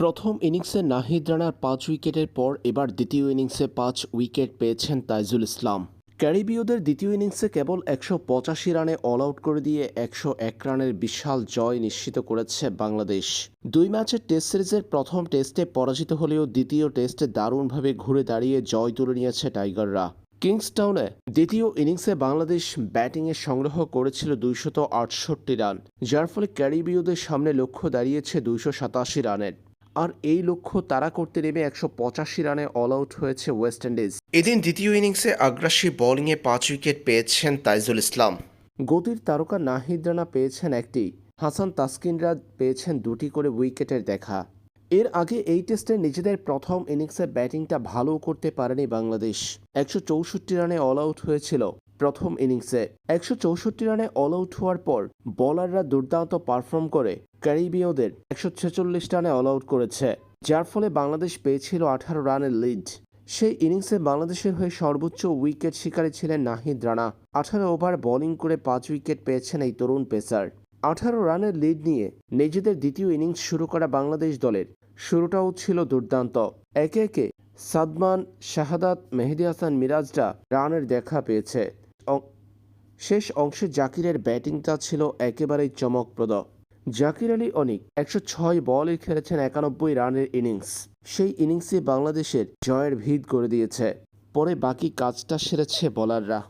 প্রথম ইনিংসে নাহিদ রানার পাঁচ উইকেটের পর এবার দ্বিতীয় ইনিংসে পাঁচ উইকেট পেয়েছেন তাইজুল ইসলাম। ক্যারিবীয়দের দ্বিতীয় ইনিংসে কেবল একশো পঁচাশি রানে অল আউট করে দিয়ে একশো এক রানের বিশাল জয় নিশ্চিত করেছে বাংলাদেশ। দুই ম্যাচের টেস্ট সিরিজের প্রথম টেস্টে পরাজিত হলেও দ্বিতীয় টেস্টে দারুণভাবে ঘুরে দাঁড়িয়ে জয় তুলে নিয়েছে টাইগাররা। কিংসটাউনে দ্বিতীয় ইনিংসে বাংলাদেশ ব্যাটিংয়ে সংগ্রহ করেছিল দুইশত আটষট্টি রান, যার ফলে ক্যারিবীয়দের সামনে লক্ষ্য দাঁড়িয়েছে দুইশো সাতাশি রানের। আর এই লক্ষ্য তারা করতে নেমে একশো পঁচাশি রানে অল আউট হয়েছে ওয়েস্ট ইন্ডিজ এদিন দ্বিতীয় ইনিংসে আগ্রাসী বোলিংয়ে পাঁচ উইকেট পেয়েছেন তাইজুল ইসলাম। গতির তারকা নাহিদ রানা পেয়েছেন একটি হাসান তাসকিনরা পেয়েছেন দুটি করে উইকেটের দেখা। এর আগে এই টেস্টে নিজেদের প্রথম ইনিংসে ব্যাটিংটা ভালো করতে পারেনি বাংলাদেশ। একশো চৌষট্টি রানে অল আউট হয়েছিল প্রথম ইনিংসে একশো চৌষট্টি রানে অল আউট হওয়ার পর বোলাররা দুর্দান্ত পারফর্ম করে ক্যারিবীয়দের একশো ছেচল্লিশ রানে অল আউট করেছে, যার ফলে বাংলাদেশ পেয়েছিল আঠারো রানের লিড সেই ইনিংসে বাংলাদেশের হয়ে সর্বোচ্চ উইকেট শিকারী ছিলেন নাহিদ রানা। আঠারো ওভার বোলিং করে পাঁচ উইকেট পেয়েছেন এই তরুণ পেসার আঠারো রানের লিড নিয়ে নিজেদের দ্বিতীয় ইনিংস শুরু করা বাংলাদেশ দলের শুরুটাও ছিল দুর্দান্ত। একে একে সাদমান, শাহাদাত, মেহেদি হাসান মিরাজরা রানের দেখা পেয়েছে। শেষ অংশে জাকিরের ব্যাটিংটা ছিল একেবারেই চমকপ্রদ। জাকির আলী অনিক একশো ছয় বলে খেলেছেন একানব্বই রানের ইনিংস। সেই ইনিংসে বাংলাদেশের জয়ের ভিত করে দিয়েছে। পরে বাকি কাজটা সেরেছে বলাররা।